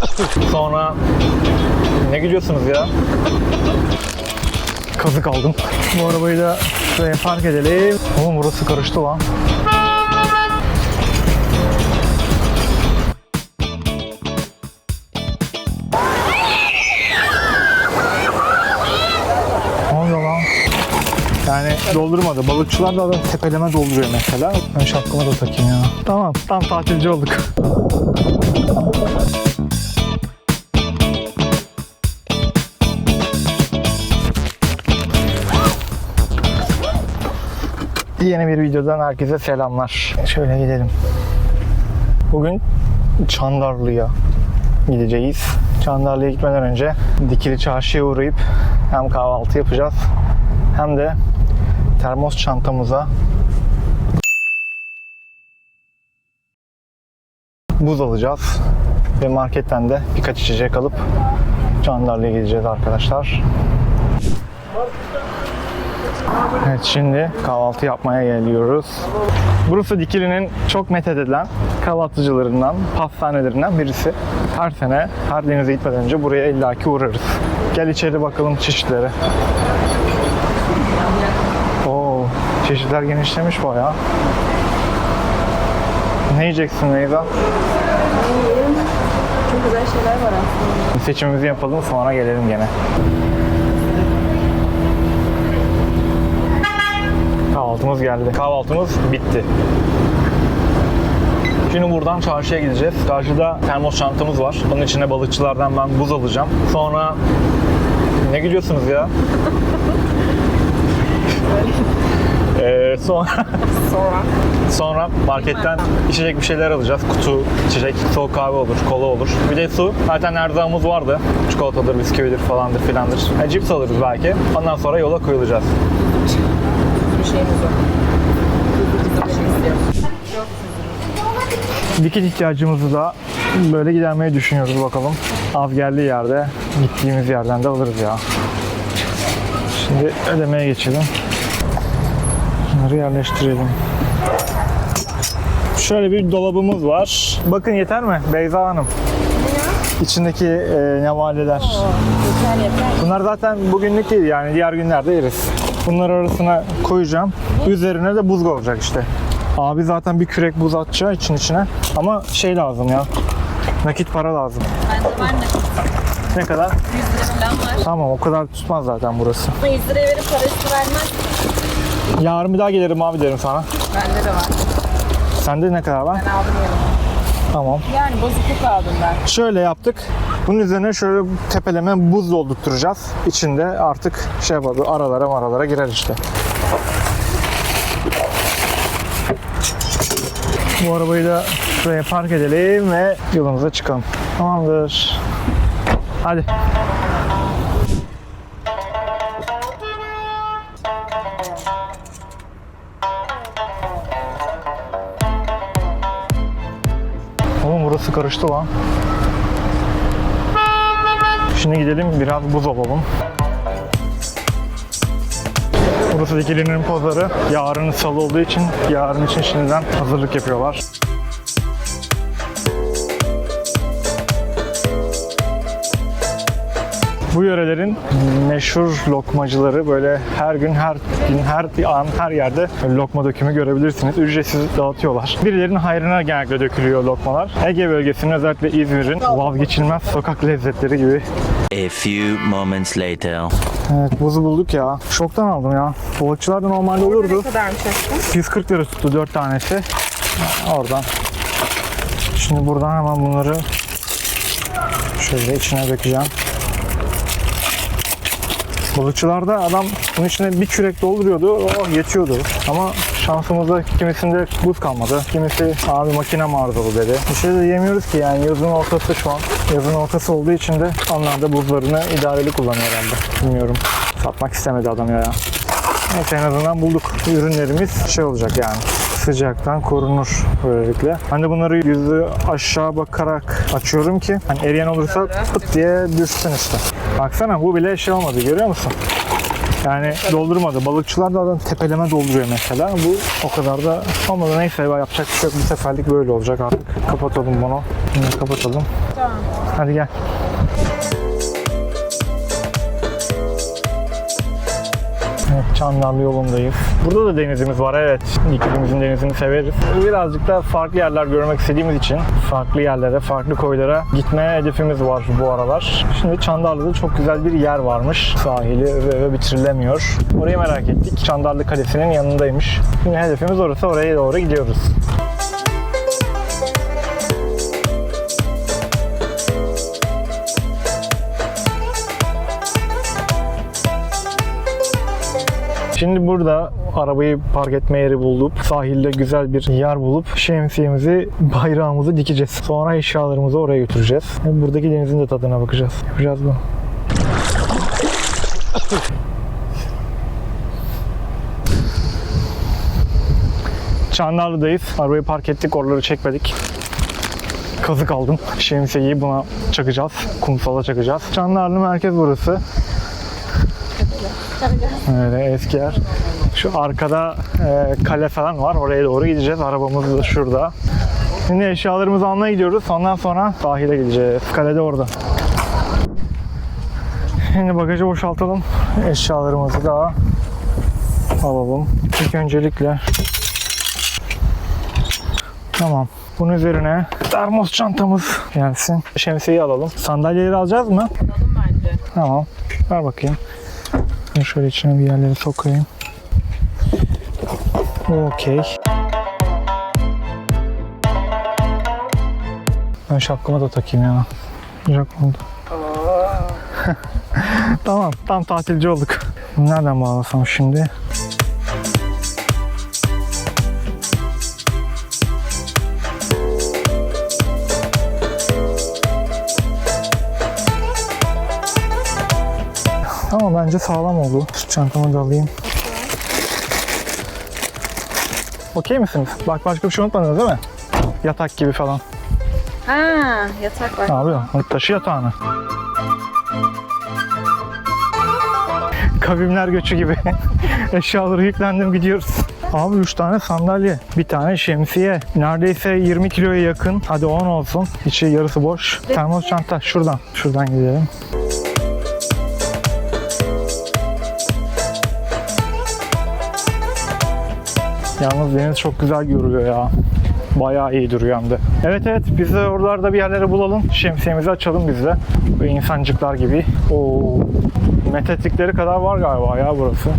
Sonra ne gülüyorsunuz ya? Kazık aldım. Bu arabayı da şuraya park edelim. Oğlum burası karıştı lan. Yani doldurmadı. Balıkçılar da tepeleme dolduruyor mesela. Ben şapkamı da takayım ya. Tamam, tam tatilci olduk. Yeni bir videodan herkese selamlar. Şöyle gidelim. Bugün Çandarlı'ya gideceğiz. Çandarlı'ya gitmeden önce Dikili Çarşı'ya uğrayıp hem kahvaltı yapacağız hem de termos çantamıza buz alacağız ve marketten de birkaç içecek alıp Çandarlı'ya gideceğiz arkadaşlar. Evet şimdi kahvaltı yapmaya geliyoruz. Burası Dikili'nin çok methedilen kahvaltıcılarından, pastanelerinden birisi. Her sene her denize gitmeden önce buraya illaki uğrarız. Gel içeri bakalım çeşitlere. Oo, çeşitler genişlemiş bayağı. Ne yiyeceksin Neyza? Çok güzel şeyler var aslında. Seçimimizi yapalım sonra gelelim gene. Kahvaltımız geldi. Kahvaltımız bitti. Şimdi buradan çarşıya gideceğiz. Çarşıda termos çantamız var. Onun içine balıkçılardan ben buz alacağım. Sonra ne gülüyorsunuz ya? Ee, sonra Sonra. Sonra marketten içecek bir şeyler alacağız. Kutu, içecek, soğuk kahve olur, kola olur. Bir de su. Zaten erzağımız vardı. Çikolatadır, bisküvidir falandır filandır. E, cips alırız belki. Ondan sonra yola koyulacağız. Bir şeyimiz yok. Bir şey istiyoruz. Dikit ihtiyacımızı da böyle gidermeyi düşünüyoruz bakalım. Az geldiği yerde, gittiğimiz yerden de alırız ya. Şimdi ödemeye geçelim. Bunları yerleştirelim. Şöyle bir dolabımız var. Bakın yeter mi Beyza Hanım? İçindeki e, nevaleler. Yeter yeter. Bunlar zaten bugünlük değil yani diğer günlerde yeriz. Bunları arasına koyacağım. Üzerine de buz olacak işte. Abi zaten bir kürek buz atacağı için içine. Ama şey lazım ya. Nakit para lazım. Bende var ne? Ne kadar? 100 lira falan var. Tamam o kadar tutmaz zaten burası. 100 liraya verip parası vermez. Yarın bir daha gelirim abi derim sana. Bende de var. Sende ne kadar var? Ben aldım yanıma. Tamam. Yani bozukluk aldım ben. Şöyle yaptık. Bunun üzerine şöyle tepeleme buz doldurtturacağız. İçinde artık şey böyle aralara maralara girer işte. Bu arabayı da şuraya park edelim ve yolumuza çıkalım. Tamamdır. Hadi. Oğlum burası karıştı lan. Şimdi gidelim biraz buz alalım. Burası Dikili'nin pazarı. Yarın salı olduğu için yarın için şimdiden hazırlık yapıyorlar. Bu yörelerin meşhur lokmacıları böyle her gün, her gün, her an, her yerde lokma dökümü görebilirsiniz. Ücretsiz dağıtıyorlar. Birilerinin hayrına genellikle dökülüyor lokmalar. Ege bölgesinin özellikle İzmir'in vazgeçilmez sokak lezzetleri gibi. A few moments later. Evet buzu bulduk ya. Şoktan aldım ya. Balıkçılar da normalde olurdu. Ne kadarmış aşkım? 140 lira tuttu 4 tanesi. Oradan. Şimdi buradan hemen bunları şöyle içine dökeceğim. Balıkçılarda adam bunun içine bir kürek dolduruyordu, o yetiyordu. Ama şansımızda kimisinde buz kalmadı. Kimisi abi makine arızalı dedi. Bir şey de yemiyoruz ki yani yazın ortası şu an. Yazın ortası olduğu için de onlar da buzlarını idareli kullanıyor herhalde. Bilmiyorum. Satmak istemedi adam ya. Neyse en azından bulduk. Ürünlerimiz şey olacak yani sıcaktan korunur böylelikle. Ben de bunları yüzü aşağı bakarak açıyorum ki hani eriyen olursa pıt diye düşsün işte. Baksana bu bile şey olmadı görüyor musun? Yani doldurmadı. Balıkçılar da adam tepeleme dolduruyor mesela. Bu o kadar da olmadı. Neyse yapacak bir şey yok. Bu seferlik böyle olacak artık. Kapatalım bunu. Şimdi kapatalım. Tamam. Hadi gel. Çandarlı yolundayız. Burada da denizimiz var evet. İkimizin denizini severiz. Birazcık da farklı yerler görmek istediğimiz için farklı yerlere, farklı koylara gitme hedefimiz var bu aralar. Şimdi Çandarlı'da çok güzel bir yer varmış. Sahili ve, ve bitirilemiyor. Orayı merak ettik. Çandarlı Kalesi'nin yanındaymış. Şimdi hedefimiz orası. Oraya doğru gidiyoruz. Şimdi burada arabayı park etme yeri bulduk. Sahilde güzel bir yer bulup şemsiyemizi, bayrağımızı dikeceğiz. Sonra eşyalarımızı oraya götüreceğiz. Buradaki denizin de tadına bakacağız. Yapacağız bu. Çandarlı'dayız. Arabayı park ettik, oraları çekmedik. Kazık aldım. Şemsiyeyi buna çakacağız. Kumsala çakacağız. Çandarlı merkez burası. Öyle eski yer. Şu arkada e, kale falan var. Oraya doğru gideceğiz. Arabamız da şurada. Şimdi eşyalarımızı almaya gidiyoruz. Ondan sonra sahile gideceğiz. Kale de orada. Şimdi bagajı boşaltalım. Eşyalarımızı da alalım. İlk öncelikle Tamam. Bunun üzerine termos çantamız gelsin. Şemsiyeyi alalım. Sandalyeleri alacağız mı? Alalım bence. Tamam. Ver bakayım. Bunu şöyle içine bir yerlere sokayım. Okey. Ben şapkamı da takayım ya. Sıcak oldu. tamam, tam tatilci olduk. Nereden bağlasam şimdi? Tamam bence sağlam oldu. Şu çantamı da alayım. Okey misiniz? Bak başka bir şey unutmadınız değil mi? Yatak gibi falan. Ha, yatak var. Ne yapıyorsun? Taşı yatağını. Kavimler göçü gibi. Eşyaları yüklendim gidiyoruz. Abi 3 tane sandalye, bir tane şemsiye, neredeyse 20 kiloya yakın. Hadi 10 olsun. İçi yarısı boş. Termos çanta şuradan. Şuradan gidelim. Yalnız deniz çok güzel görüyor ya. Bayağı iyi duruyor hem de. Evet evet biz de oralarda bir yerlere bulalım. Şemsiyemizi açalım biz de. Böyle insancıklar gibi. Oo, metetlikleri kadar var galiba ya burası.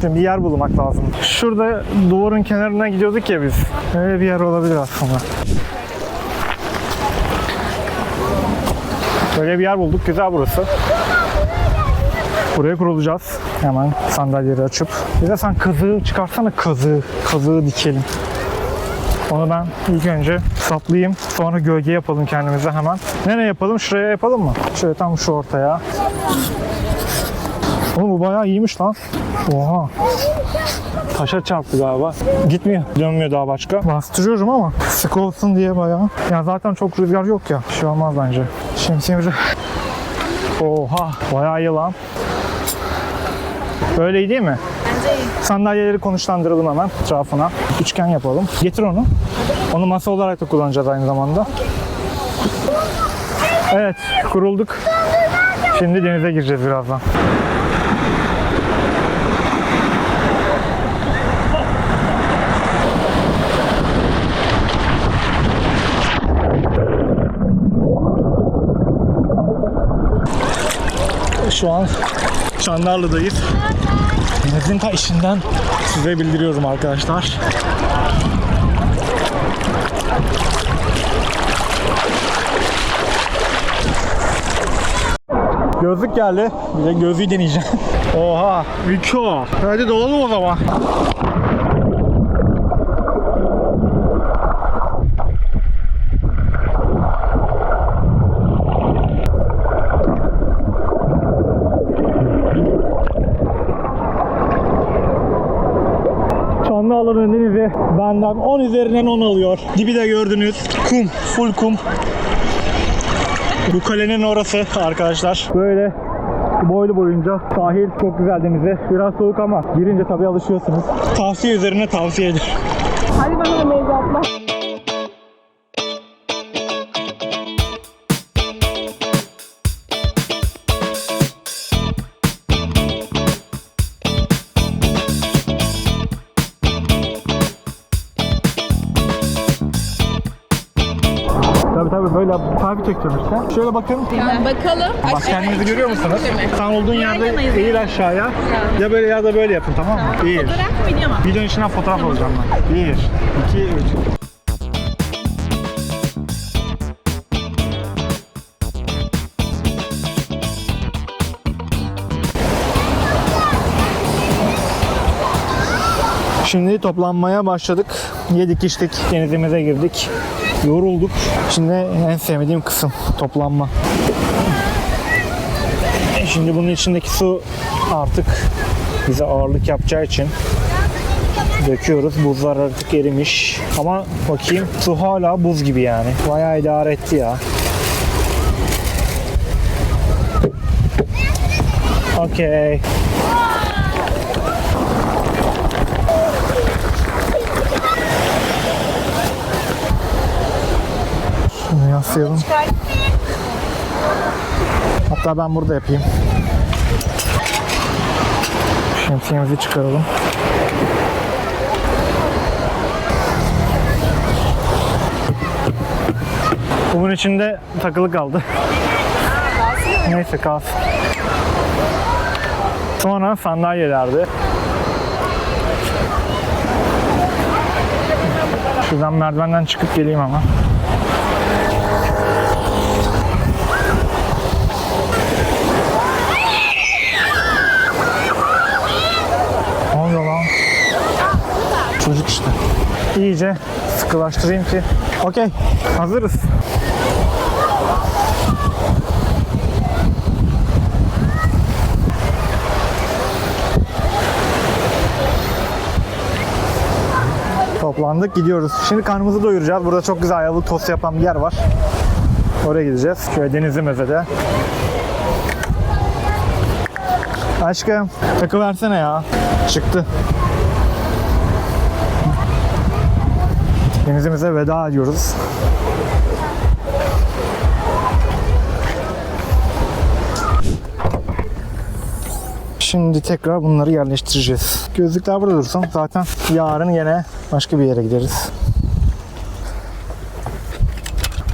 Şimdi bir yer bulmak lazım. Şurada duvarın kenarına gidiyorduk ya biz. Öyle bir yer olabilir aslında. Böyle bir yer bulduk. Güzel burası. Buraya kurulacağız. Hemen sandalyeleri açıp. Bir de sen kazığı çıkarsana kazığı. Kazığı dikelim. Onu ben ilk önce saplayayım. Sonra gölge yapalım kendimize hemen. Nereye yapalım? Şuraya yapalım mı? Şöyle tam şu ortaya. Oğlum bu bayağı iyiymiş lan. Oha. Taşa çarptı galiba. Gitmiyor. Dönmüyor daha başka. Bastırıyorum ama sık olsun diye bayağı. Ya zaten çok rüzgar yok ya. Bir şey olmaz bence. Şemsiyemizi... Oha. Bayağı iyi lan. Böyle iyi değil mi? Bence iyi. Sandalyeleri konuşlandıralım hemen etrafına. Üçgen yapalım. Getir onu. Onu masa olarak da kullanacağız aynı zamanda. Evet, kurulduk. Şimdi denize gireceğiz birazdan. Şu an Çandarlı'dayız. Denizin ta işinden size bildiriyorum arkadaşlar. Gözlük geldi. Bir de gözlüğü deneyeceğim. Oha, Miko. Hadi dolalım o zaman. Çanlıalanın denizi benden 10 üzerinden 10 alıyor. Dibi de gördünüz. Kum, full kum. Bu kalenin orası arkadaşlar. Böyle boylu boyunca sahil çok güzel denizi. Biraz soğuk ama girince tabii alışıyorsunuz. Tavsiye üzerine tavsiye ederim. Tabii böyle tabi çekeceğim işte. Şöyle bakın. Bakalım. Bak kendinizi görüyor musunuz? Sen olduğun yerde yanayız. eğil aşağıya. Ya böyle ya da böyle yapın tamam mı? Bir. Fotoğraf mı video mu? Videonun içinden fotoğraf alacağım ben. Bir, iki, üç. Şimdi toplanmaya başladık. Yedik içtik, denizimize girdik. Yorulduk. Şimdi en sevmediğim kısım toplanma. Şimdi bunun içindeki su artık bize ağırlık yapacağı için döküyoruz. Buzlar artık erimiş. Ama bakayım su hala buz gibi yani. Bayağı idare etti ya. Okey. Şunu yaslayalım. Hatta ben burada yapayım. Şemsiyemizi çıkaralım. Bunun içinde takılı kaldı. Neyse kalsın. Sonra sandalyelerde. Şuradan merdivenden çıkıp geleyim ama. Ne oluyor lan? Çocuk işte. İyice sıkılaştırayım ki. Okey. Hazırız. Toplandık gidiyoruz. Şimdi karnımızı doyuracağız. Burada çok güzel ayvalık tost yapan bir yer var. Oraya gideceğiz. Şöyle denizli mezede. Aşkım takı versene ya. Çıktı. Denizimize veda ediyoruz. Şimdi tekrar bunları yerleştireceğiz. Gözlükler burada dursun. Zaten yarın yine başka bir yere gideriz.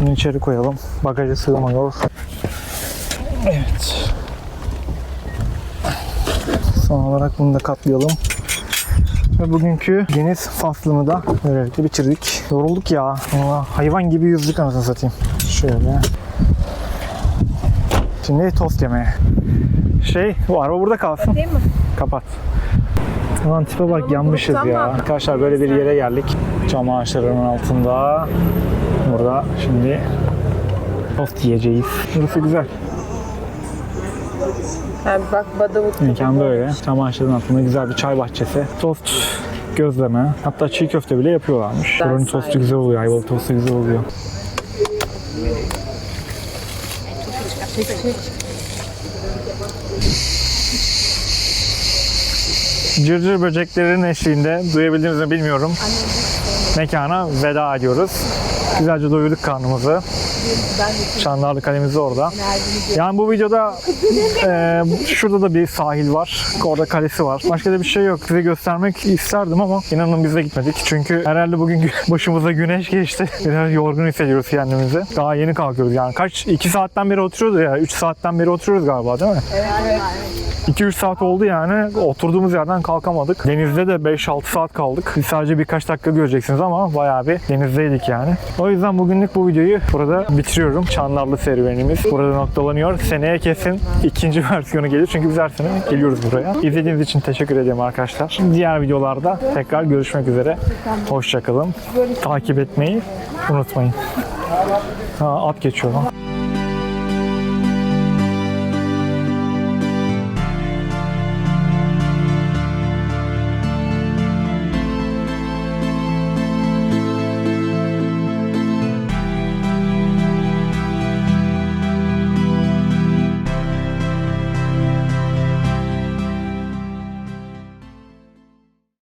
Bunu içeri koyalım. Bagaja sığmıyor. Evet. Son olarak bunu da katlayalım. Ve bugünkü deniz faslını da böylelikle bitirdik. Yorulduk ya. Vallahi hayvan gibi yüzdük anasını satayım. Şöyle. Şimdi tost yemeye. Şey, bu araba burada kalsın. Değil mi? Kapat. Ulan tipe bak yanmışız ya. Arkadaşlar böyle bir yere geldik. Çam ağaçlarının altında. Burada şimdi tost yiyeceğiz. Burası güzel. Yani bak Badavut. Mekan böyle. Çam ağaçlarının altında güzel bir çay bahçesi. Tost, gözleme. Hatta çiğ köfte bile yapıyorlarmış. Ben Buranın tostu güzel oluyor. Ayvalık tostu güzel oluyor. Cırcır böceklerin eşliğinde duyabildiniz mi bilmiyorum. Mekana veda ediyoruz. Güzelce doyurduk karnımızı. Çandarlı kalemiz orada. Yani bu videoda e, şurada da bir sahil var. Orada kalesi var. Başka da bir şey yok. Size göstermek isterdim ama inanın biz de gitmedik. Çünkü herhalde bugün başımıza güneş geçti. Biraz yorgun hissediyoruz kendimizi. Daha yeni kalkıyoruz yani. Kaç? 2 saatten beri oturuyoruz ya. 3 saatten beri oturuyoruz galiba değil mi? 2-3 saat oldu yani. Oturduğumuz yerden kalkamadık. Denizde de 5-6 saat kaldık. Biz sadece birkaç dakika göreceksiniz ama bayağı bir denizdeydik yani. O yüzden bugünlük bu videoyu burada bitiriyorum. Çandarlı serüvenimiz burada noktalanıyor. Seneye kesin ikinci versiyonu gelir. Çünkü biz her sene geliyoruz buraya. İzlediğiniz için teşekkür ederim arkadaşlar. Diğer videolarda tekrar görüşmek üzere. Hoşçakalın. Takip etmeyi unutmayın. Ha, at geçiyor lan.